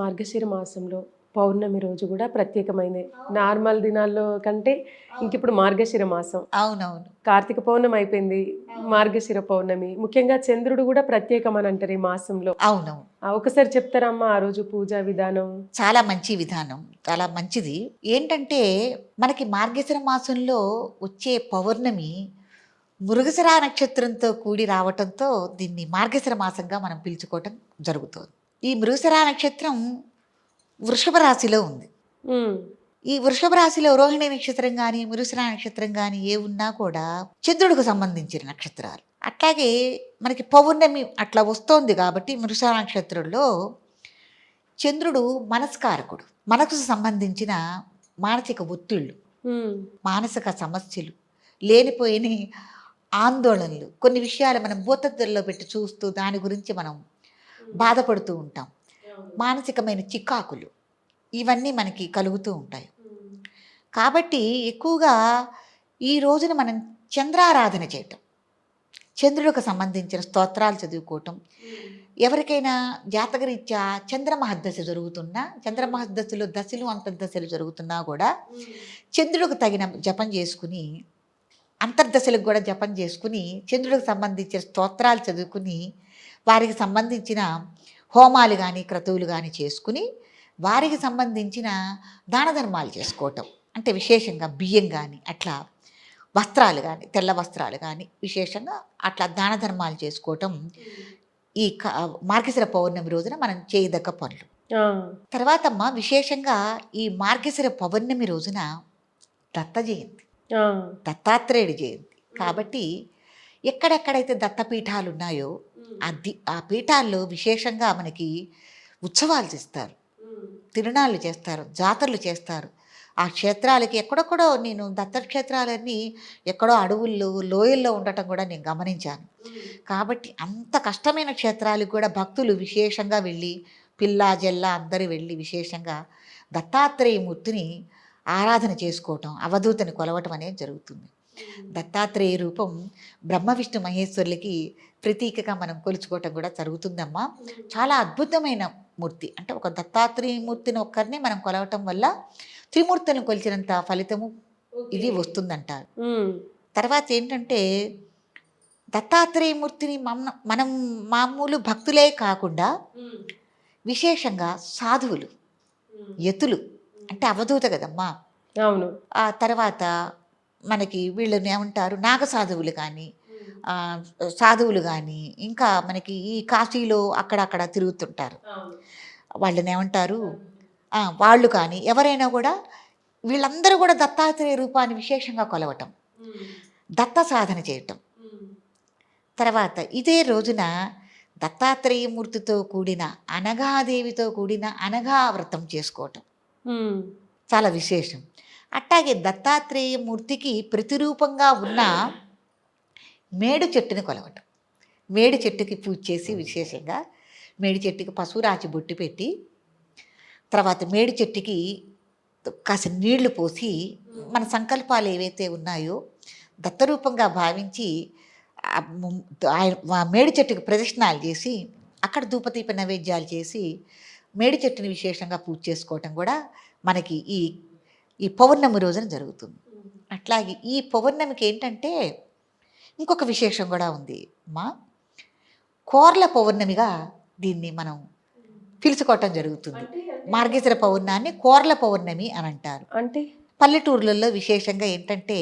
మార్గశిర మాసంలో పౌర్ణమి రోజు కూడా ప్రత్యేకమైనది. నార్మల్ దినాల్లో కంటే ఇంక ఇప్పుడు మార్గశిర మాసం. అవునవును. కార్తీక పౌర్ణమి అయిపోయింది మార్గశిర పౌర్ణమి. ముఖ్యంగా చంద్రుడు కూడా ప్రత్యేకం అని అంటారు ఈ మాసంలో. అవునవును. ఒకసారి చెప్తారమ్మా ఆ రోజు పూజా విధానం. చాలా మంచి విధానం చాలా మంచిది. ఏంటంటే మనకి మార్గశిర మాసంలో వచ్చే పౌర్ణమి మృగశిర నక్షత్రంతో కూడి రావటంతో దీన్ని మార్గశిర మాసంగా మనం పిలుచుకోవటం జరుగుతుంది. ఈ మృగశిర నక్షత్రం వృషభ రాశిలో ఉంది. ఈ వృషభ రాశిలో రోహిణి నక్షత్రం కానీ మృగశిర నక్షత్రం కానీ ఏ ఉన్నా కూడా చంద్రుడికి సంబంధించిన నక్షత్రాలు. అట్లాగే మనకి పౌర్ణమి అట్లా వస్తోంది కాబట్టి మృగశిర నక్షత్రంలో చంద్రుడు మనస్కారకుడు. మనసుకు సంబంధించిన మానసిక ఒత్తిళ్ళు మానసిక సమస్యలు లేనిపోయిన ఆందోళనలు కొన్ని విషయాలు మనం భూతద్దల్లో పెట్టి చూస్తూ దాని గురించి మనం బాధపడుతూ ఉంటాం. మానసికమైన చికాకులు ఇవన్నీ మనకి కలుగుతూ ఉంటాయి. కాబట్టి ఎక్కువగా ఈ రోజున మనం చంద్రారాధన చేయటం చంద్రుడికి సంబంధించిన స్తోత్రాలు చదువుకోవటం. ఎవరికైనా జాతకరీత్యా చంద్రమహద్దశ జరుగుతున్నా చంద్రమహద్దశలో దశలు అంతర్దశలు జరుగుతున్నా కూడా చంద్రుడికి తగిన జపం చేసుకుని అంతర్దశలకు కూడా జపం చేసుకుని చంద్రుడికి సంబంధించిన స్తోత్రాలు చదువుకుని వారికి సంబంధించిన హోమాలు కానీ క్రతువులు కానీ చేసుకుని వారికి సంబంధించిన దాన ధర్మాలు చేసుకోవటం. అంటే విశేషంగా బియ్యం కానీ అట్లా వస్త్రాలు కానీ తెల్ల వస్త్రాలు కానీ విశేషంగా అట్లా దాన ధర్మాలు చేసుకోవటం ఈ మార్గశిర పౌర్ణమి రోజున మనం చేయదగ్గ పనులు. ఆ, తర్వాత అమ్మ విశేషంగా ఈ మార్గశిర పౌర్ణమి రోజున దత్త జయంతి. దత్తాత్రేయుడి జయంతి. కాబట్టి ఎక్కడెక్కడైతే దత్తపీఠాలు ఉన్నాయో ఆ ది ఆ పీఠాల్లో విశేషంగా మనకి ఉత్సవాలు చేస్తారు. తిరునాళ్ళు చేస్తారు జాతరలు చేస్తారు. ఆ క్షేత్రాలకి ఎక్కడెక్కడో నేను దత్తక్షేత్రాలన్నీ ఎక్కడో అడవుల్లో లోయల్లో ఉండటం కూడా నేను గమనించాను. కాబట్టి అంత కష్టమైన క్షేత్రాలకు కూడా భక్తులు విశేషంగా వెళ్ళి పిల్ల జల్ల అందరూ వెళ్ళి విశేషంగా దత్తాత్రేయ మూర్తిని ఆరాధన చేసుకోవటం అవధూతని కొలవటం అనేది జరుగుతుంది. దత్తాత్రేయ రూపం బ్రహ్మ విష్ణు మహేశ్వరులకి ప్రతీకగా మనం కొలుచుకోవటం కూడా జరుగుతుందమ్మా. చాలా అద్భుతమైన మూర్తి. అంటే ఒక దత్తాత్రేయ మూర్తిని ఒక్కరిని మనం కొలవటం వల్ల త్రిమూర్తులను కొలిచినంత ఫలితము ఇది వస్తుందంటారు. తర్వాత ఏంటంటే దత్తాత్రేయ మూర్తిని మన మనం మామూలు భక్తులే కాకుండా విశేషంగా సాధువులు యతులు అంటే అవధూత కదమ్మా. అవును. ఆ తర్వాత మనకి వీళ్ళని ఏమంటారు నాగ సాధువులు కానీ సాధువులు కానీ ఇంకా మనకి ఈ కాశీలో అక్కడక్కడ తిరుగుతుంటారు. వాళ్ళని ఏమంటారు వాళ్ళు కానీ ఎవరైనా కూడా వీళ్ళందరూ కూడా దత్తాత్రేయ రూపాన్ని విశేషంగా కొలవటం దత్త సాధన చేయటం. తర్వాత ఇదే రోజున దత్తాత్రేయమూర్తితో కూడిన అనఘాదేవితో కూడిన అనఘా వ్రతం చేసుకోవటం చాలా విశేషం. అట్టాగే దత్తాత్రేయ మూర్తికి ప్రతిరూపంగా ఉన్న మేడు చెట్టుని కొలవటం. మేడి చెట్టుకి పూజ చేసి విశేషంగా మేడి చెట్టుకి పసుపు రాచి బొట్టు పెట్టి తర్వాత మేడి చెట్టుకి కాసిన నీళ్ళు పోసి మన సంకల్పాలు ఏవైతే ఉన్నాయో దత్తరూపంగా భావించి ఆ ఆయన- మేడి చెట్టుకి ప్రదక్షిణాలు చేసి అక్కడ ధూపదీప నైవేద్యాలు చేసి మేడి చెట్టుని విశేషంగా పూజ చేసుకోవటం కూడా మనకి ఈ ఈ పౌర్ణమి రోజున జరుగుతుంది. అట్లాగే ఈ పౌర్ణమికి ఏంటంటే ఇంకొక విశేషం కూడా ఉంది మా కోర్ల పౌర్ణమిగా దీన్ని మనం పిలుచుకోవటం జరుగుతుంది. మార్గేశ్వర పౌర్ణాన్ని కోర్ల పౌర్ణమి అని అంటారు. అంటే పల్లెటూర్లలో విశేషంగా ఏంటంటే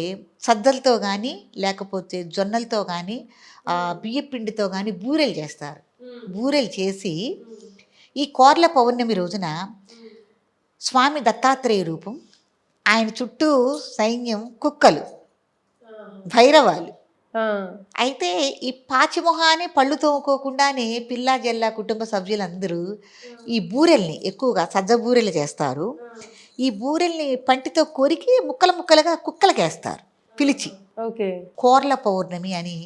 సద్దలతో కానీ లేకపోతే జొన్నలతో కానీ బియ్య పిండితో కానీ బూరెలు చేస్తారు. బూరెలు చేసి ఈ కోర్ల పౌర్ణమి రోజున స్వామి దత్తాత్రేయ రూపం ఆయన చుట్టూ సైన్యం కుక్కలు భైరవాలు. అయితే ఈ పాచిమొహాన్ని పళ్ళు తోముకోకుండానే పిల్ల జల్ల కుటుంబ సభ్యులందరూ ఈ బూరెల్ని ఎక్కువగా సజ్జ బూరెలు చేస్తారు. ఈ బూరెల్ని పంటితో కొరికి ముక్కలు ముక్కలుగా కుక్కలకేస్తారు పిలిచి. ఓకే. కోర్ల పౌర్ణమి అని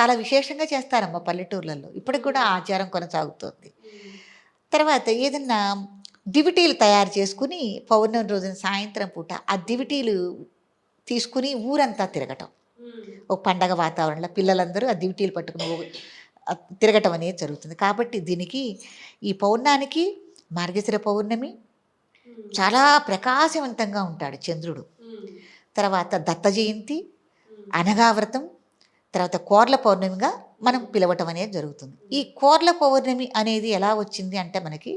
చాలా విశేషంగా చేస్తారమ్మ పల్లెటూర్లలో. ఇప్పటికి కూడా ఆచారం కొనసాగుతోంది. తర్వాత ఏదన్నా దివిటీలు తయారు చేసుకుని పౌర్ణమి రోజున సాయంత్రం పూట ఆ దివిటీలు తీసుకుని ఊరంతా తిరగటం. ఒక పండగ వాతావరణంలో పిల్లలందరూ ఆ దివిటీలు పట్టుకుని తిరగటం అనేది జరుగుతుంది. కాబట్టి దీనికి ఈ పౌర్ణానికి మార్గశిర పౌర్ణమి చాలా ప్రకాశవంతంగా ఉంటాడు చంద్రుడు. తర్వాత దత్త జయంతి అనగావ్రతం తర్వాత కోర్ల పౌర్ణమిగా మనం పిలవటం అనేది జరుగుతుంది. ఈ కోర్ల పౌర్ణమి అనేది ఎలా వచ్చింది అంటే మనకి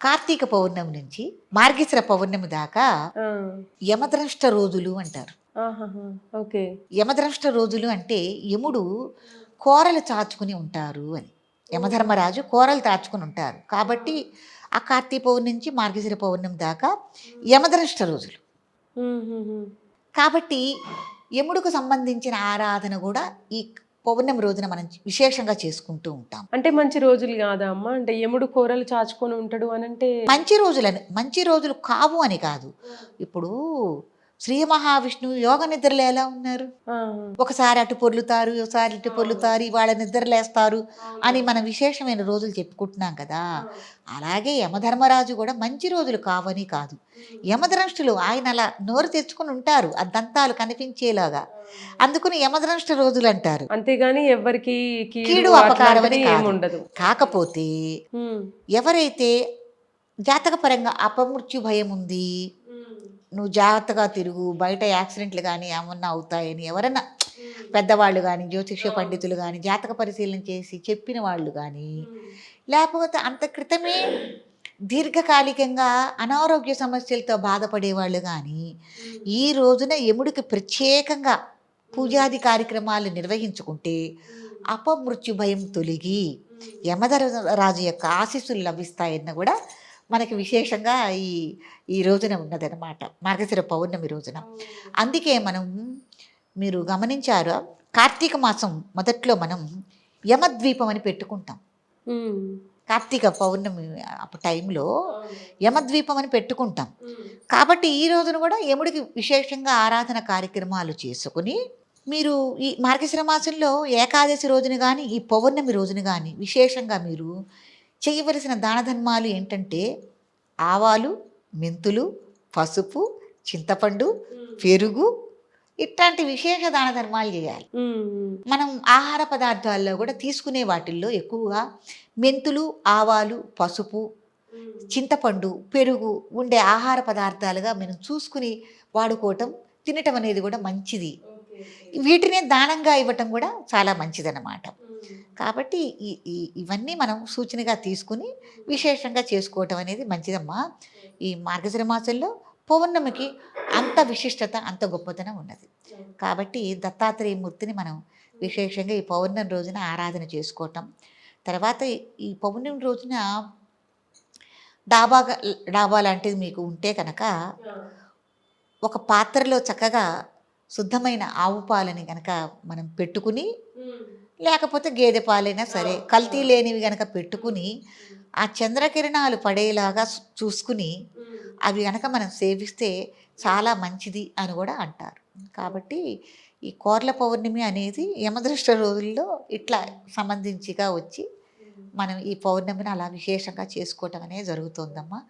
కార్తీక పౌర్ణమి నుంచి మార్గశిర పౌర్ణమి దాకా యమద్రష్ట రోజులు అంటారు. ఓకే. యమద్రష్ట రోజులు అంటే యముడు కోరలు చాచుకుని ఉంటారు అని. యమధర్మరాజు కోరలు తాచుకుని ఉంటారు. కాబట్టి ఆ కార్తీక పౌర్ణమి నుంచి మార్గశిర పౌర్ణమి దాకా యమద్రష్ట రోజులు. కాబట్టి యముడికి సంబంధించిన ఆరాధన కూడా ఈ పౌర్ణమి రోజున మనం విశేషంగా చేసుకుంటూ ఉంటాం. అంటే మంచి రోజులు కాదా అమ్మ? అంటే యముడు కూరలు చాచుకొని ఉంటాడు అని అంటే మంచి రోజులని మంచి రోజులు కావు అని కాదు. ఇప్పుడు శ్రీ మహావిష్ణువు యోగ నిద్రలు ఎలా ఉన్నారు. ఒకసారి అటు పొర్లుతారు ఒకసారి ఇటు పొర్లుతారు ఇవాళ నిద్రలేస్తారు అని మనం విశేషమైన రోజులు చెప్పుకుంటున్నాం కదా. అలాగే యమధర్మరాజు కూడా మంచి రోజులు కావని కాదు. యమద్రంష్టులు ఆయన అలా నోరు తెచ్చుకుని ఉంటారు ఆ దంతాలు కనిపించేలాగా. అందుకని యమద్రంష్ట రోజులు అంటారు. అంతేగాని ఎవరికి కీడు అపకారం అని. ఏముండదు. కాకపోతే ఎవరైతే జాతకపరంగా అపమృత్యు భయం ఉంది నువ్వు జాగ్రత్తగా తిరుగు బయట యాక్సిడెంట్లు కానీ ఏమన్నా అవుతాయని ఎవరన్నా పెద్దవాళ్ళు కానీ జ్యోతిష పండితులు కానీ జాతక పరిశీలన చేసి చెప్పిన వాళ్ళు కానీ లేకపోతే అంత క్రితమే దీర్ఘకాలికంగా అనారోగ్య సమస్యలతో బాధపడే వాళ్ళు కానీ ఈ రోజున యముడికి ప్రత్యేకంగా పూజాది కార్యక్రమాలు నిర్వహించుకుంటే అపమృత్యు భయం తొలగి యమధర్మరాజు యొక్క ఆశీస్సులు లభిస్తాయన్న కూడా మనకి విశేషంగా ఈ ఈ రోజున ఉన్నదన్నమాట. మార్గశిర పౌర్ణమి రోజున. అందుకే మనం మీరు గమనించారు? కార్తీక మాసం మొదట్లో మనం యమద్వీపం అని పెట్టుకుంటాం. కార్తీక పౌర్ణమి టైంలో యమద్వీపం అని పెట్టుకుంటాం. కాబట్టి ఈ రోజున కూడా యముడికి విశేషంగా ఆరాధన కార్యక్రమాలు చేసుకుని మీరు ఈ మార్గశిర మాసంలో ఏకాదశి రోజున కానీ ఈ పౌర్ణమి రోజున కానీ విశేషంగా మీరు చేయవలసిన దాన ధర్మాలు ఏంటంటే ఆవాలు మెంతులు పసుపు చింతపండు పెరుగు ఇట్లాంటి విశేష దాన ధర్మాలు చేయాలి. మనం ఆహార పదార్థాల్లో కూడా తీసుకునే వాటిల్లో ఎక్కువగా మెంతులు ఆవాలు పసుపు చింతపండు పెరుగు ఉండే ఆహార పదార్థాలుగా మనం చూసుకుని వాడుకోవటం తినటం అనేది కూడా మంచిది. వీటినే దానంగా ఇవ్వటం కూడా చాలా మంచిదన్నమాట. కాబట్టి ఈ ఇవన్నీ మనం సూచనగా తీసుకుని విశేషంగా చేసుకోవటం అనేది మంచిదమ్మా. ఈ మార్గశిర మాసంలో పౌర్ణమికి అంత విశిష్టత అంత గొప్పతనం ఉన్నది. కాబట్టి దత్తాత్రేయ మూర్తిని మనం విశేషంగా ఈ పౌర్ణమి రోజున ఆరాధన చేసుకోవటం. తర్వాత ఈ- ఈ పౌర్ణమి రోజున డాబా డాబా లాంటిది మీకు ఉంటే కనుక ఒక పాత్రలో చక్కగా శుద్ధమైన ఆవు పాలని కనుక మనం పెట్టుకుని లేకపోతే గేదె పాలైనా సరే కల్తీ లేనివి కనుక పెట్టుకుని ఆ చంద్రకిరణాలు పడేలాగా చూసుకుని అవి కనుక మనం సేవిస్తే చాలా మంచిది అని కూడా అంటారు. కాబట్టి ఈ కోర్ల పౌర్ణమి అనేది యమదృష్ట రోజుల్లో ఇట్లా సంబంధించిగా వచ్చి మనం ఈ పౌర్ణమిని అలా విశేషంగా చేసుకోవటం అనేది జరుగుతుందమ్మా.